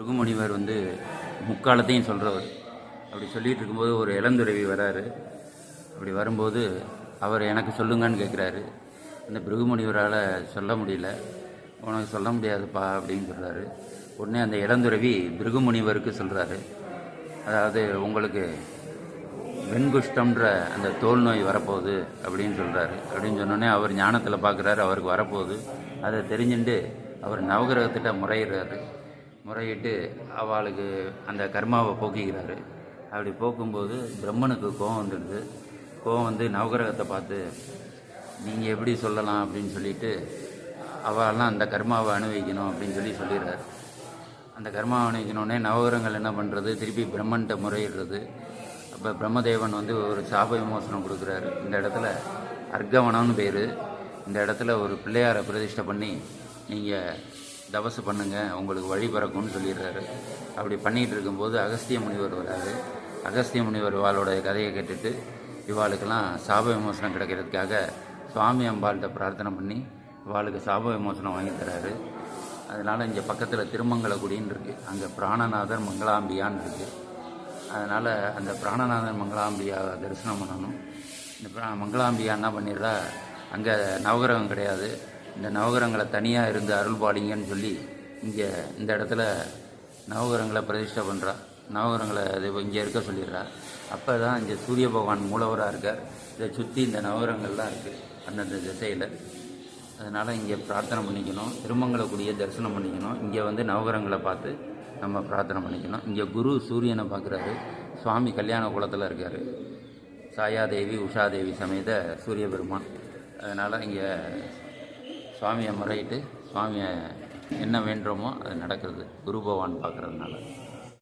ருகுமுனிவர் வந்து முக்காலத்தையும் சொல்கிறவர் அப்படி சொல்லிகிட்டு இருக்கும்போது ஒரு இளந்துறவி வராரு. அப்படி வரும்போது அவர் எனக்கு சொல்லுங்கன்னு கேட்குறாரு அந்த பிருகுமுனிவரால் சொல்ல முடியல. உனக்கு சொல்ல முடியாதுப்பா அப்படின்னு சொல்கிறாரு உடனே அந்த இளந்துறவி பிருகுமுனிவருக்கு சொல்கிறாரு அதாவது உங்களுக்கு வெண்குஷ்டம்ன்ற அந்த தோல் நோய் வரப்போகுது அப்படின்னு சொல்கிறாரு அப்படின்னு சொன்னோடனே அவர் ஞானத்தில் பார்க்குறாரு அவருக்கு வரப்போகுது. அதை தெரிஞ்சுட்டு அவர் நவகிரகத்திட்ட முறையிடுறாரு. முறையிட்டு அவளுக்கு அந்த கர்மாவை போக்கிக்கிறாரு. அப்படி போக்கும்போது பிரம்மனுக்கு கோபம் வந்துடுது. கோபம் வந்து நவகிரகத்தை பார்த்து நீங்கள் எப்படி சொல்லலாம்? அப்படின்னு சொல்லிட்டு அவெல்லாம் அந்த கர்மாவை அனுபவிக்கணும் அப்படின்னு சொல்லி சொல்லிடுறாரு. அந்த கர்மாவை அனுபவிக்கணுன்னே நவகிரகங்கள் என்ன பண்ணுறது திருப்பி பிரம்மன்கிட்ட முறையிடுறது. அப்போ பிரம்மதேவன் வந்து ஒரு சாப விமோசனம் கொடுக்குறாரு. இந்த இடத்துல அர்க்கவனம்னு பேர். இந்த இடத்துல ஒரு பிள்ளையாரை பிரதிஷ்டை பண்ணி நீங்கள் தபசு பண்ணுங்க உங்களுக்கு வழி பிறக்கும்னு சொல்லிடுறாரு. அப்படி பண்ணிகிட்டு இருக்கும்போது அகஸ்திய முனிவர் வராரு. அகஸ்திய முனிவர் இவாளோட கதையை கேட்டுட்டு இவாளுக்கெல்லாம் சாப விமோசனம் கிடைக்கிறதுக்காக சுவாமி அம்பாள்கிட்ட பிரார்த்தனை பண்ணி இவாளுக்கு சாப விமோசனம் வாங்கி தராரு. அதனால் இங்கே பக்கத்தில் திருமங்கலக்குடின்னு இருக்குது அங்கே பிராணநாதர் மங்களாம்பியான்னு இருக்குது அதனால் அந்த பிராணநாதன் மங்களாம்பியா தரிசனம் பண்ணணும். இந்த பிரா- மங்களாம்பியா என்ன பண்ணிடுறா? அங்கே நவகிரகம் கிடையாது. இந்த நவகிரகங்களை தனியாக இருந்து அருள் பாடிங்கன்னு சொல்லி இங்கே இந்த இடத்துல நவகிரகங்களை பிரதிஷ்டை பண்ணுறா நவகிரகங்களை இது இங்கே இருக்க சொல்லிடுறா. அப்போ தான் இங்கே சூரிய பகவான் மூலவராக இருக்கார். இதை சுற்றி இந்த நவகிரகங்கள்லாம் இருக்குது அந்தந்த திசையில். அதனால் இங்கே பிரார்த்தனை பண்ணிக்கணும். திருமங்கலக்குடியை தரிசனம் பண்ணிக்கணும். இங்கே வந்து நவகிரகங்களை பார்த்து நம்ம பிரார்த்தனை பண்ணிக்கணும். இங்கே குரு சூரியனை பார்க்குறாரு. சுவாமி கல்யாண குளத்தில் இருக்கார். சாயாதேவி உஷாதேவி சமேத சூரிய பெருமான். அதனால் இங்கே சுவாமியை முறையிட்டு சுவாமியை என்ன வேண்டுமோ அது நடக்கிறது. குரு பகவான் பார்க்குறதுனால.